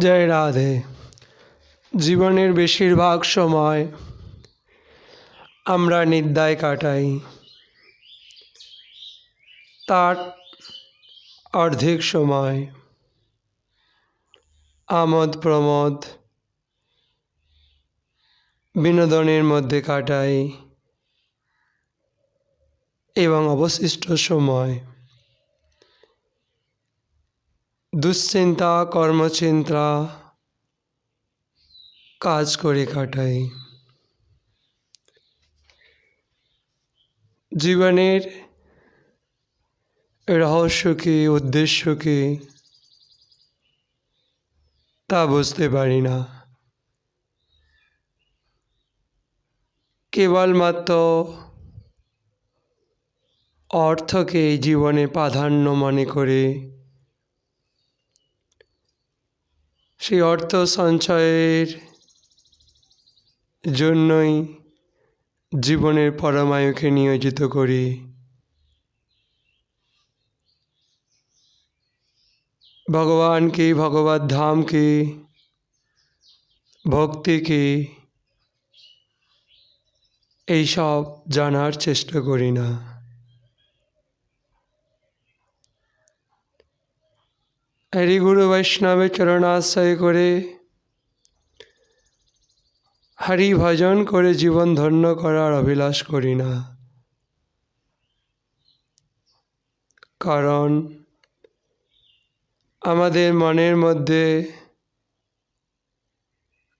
জয় রাধে। জীবনের বেশিরভাগ সময় আমরা নিদ্রায় কাটাই। তার অর্ধেক সময় আমোদ প্রমোদ বিনোদনের মধ্যে কাটাই এবং অবশিষ্ট সময় দুশ্চিন্তা, কর্মচিন্তা, কাজ করে কাটাই। জীবনের রহস্য কী উদ্দেশ্য কী তা বুঝতে পারি না। কেবলমাত্র অর্থকে জীবনে প্রাধান্য মনে করে সেই অর্থ সঞ্চয়ের জন্যই জীবনের পরমায়ুকে নিয়োজিত করি। ভগবান ভগবানকে, ভগবত ধামকে, ভক্তিকে এইসব জানার চেষ্টা করি না। হরি গুরু বৈষ্ণবের চরণাশ্রয় করে হরি ভজন করে জীবন ধন্য করার অভিলাষ করি না। কারণ আমাদের মনের মধ্যে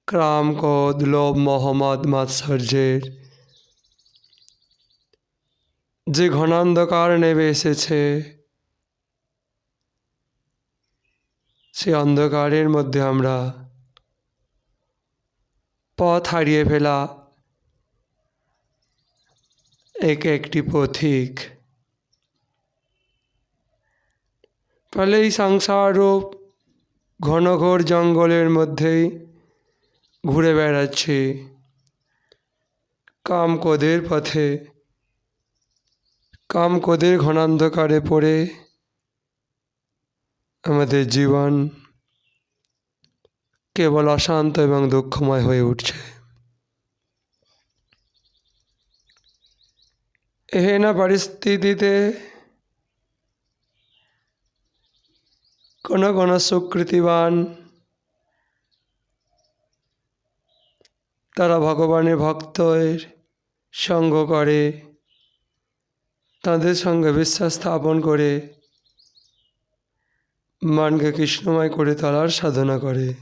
ক্রাম, ক্রোধ, লোভ মহম্মদ মাৎসর্যের যে ঘনান্ধকার নেমে এসেছে সে অন্ধকারের মধ্যে আমরা পথ হারিয়ে ফেলা এক একটি পথিক। ফলে এই সংসাররূপ ঘনঘোর জঙ্গলের মধ্যেই ঘুরে বেড়াচ্ছি। কাম কোদের পথে, কাম কোদের ঘনান্ধকারে পড়ে আমাদের জীবন কেবল অশান্ত এবং দুঃখময় হয়ে উঠছে। এহেন পরিস্থিতিতে কোনো কোনো সুকৃতিবান তারা ভগবানের ভক্তের সঙ্গ করে, তাদের সঙ্গে বিশ্বাস স্থাপন করে মনকে কৃষ্ণময় করে তোলার সাধনা করে।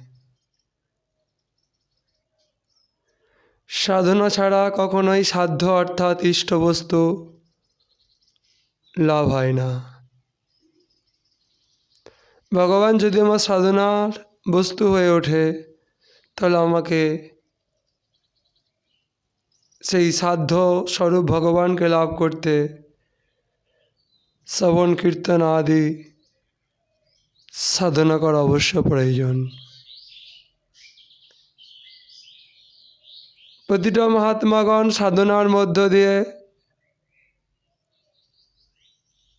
সাধনা ছাড়া কখনোই সাধ্য অর্থাৎ ইষ্টবস্তু লাভ হয় না। ভগবান যদি আমার সাধনার বস্তু হয়ে ওঠে, তাহলে আমাকে সেই সাধ্য স্বরূপ ভগবানকে লাভ করতে, শ্রবণ, কীর্তন আদি সাধনা করা অবশ্য প্রয়োজন। প্রতিটা মহাত্মাগণ সাধনার মধ্য দিয়ে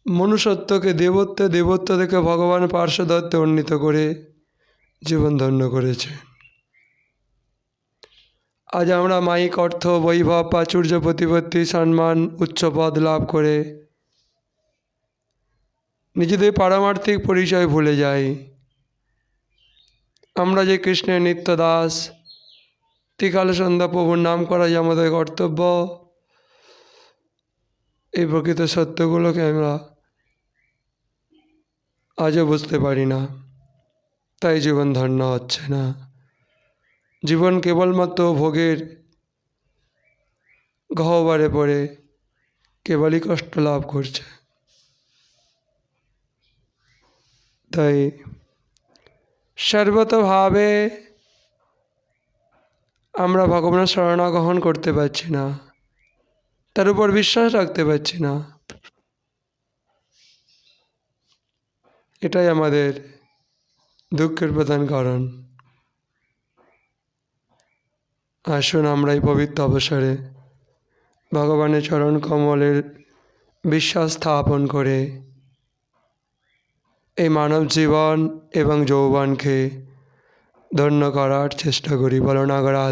মনুষ্যত্বকে, দেবত্ব দেবত্ব থেকে ভগবান পার্শ্বদত্তে উন্নীত করে জীবন ধন্য করেছে। আজ আমরা মাইক, অর্থ, বৈভব, প্রাচুর্য, প্রতিপত্তি, সম্মান উচ্চ পদ লাভ করে নিজেদের পারমার্থিক পরিচয় ভুলে যাই। আমরা যে কৃষ্ণের নিত্য দাস ত্রিকাল সন্ধ্যা প্রভুর নাম করা যে আমাদের কর্তব্য। এই প্রকৃত সত্যগুলোকে আমরা আজও বুঝতে পারি না। তাই জীবন ধন্য হচ্ছে না। জীবন কেবলমাত্র ভোগের গহ্বরে পড়ে, কেবলই কষ্ট লাভ করছে। তাই সর্বতভাবে আমরা ভগবানের শরণা গ্রহণ করতে পারছি না, তার উপর বিশ্বাস রাখতে পারছি না। এটাই আমাদের দুঃখের প্রধান কারণ। আসুন আমরা এই পবিত্র অবসরে ভগবানের চরণ কমলের বিশ্বাস স্থাপন করে এই মানব জীবন এবং যৌবনকে ধন্য করার চেষ্টা করি। বলো নাগরাধ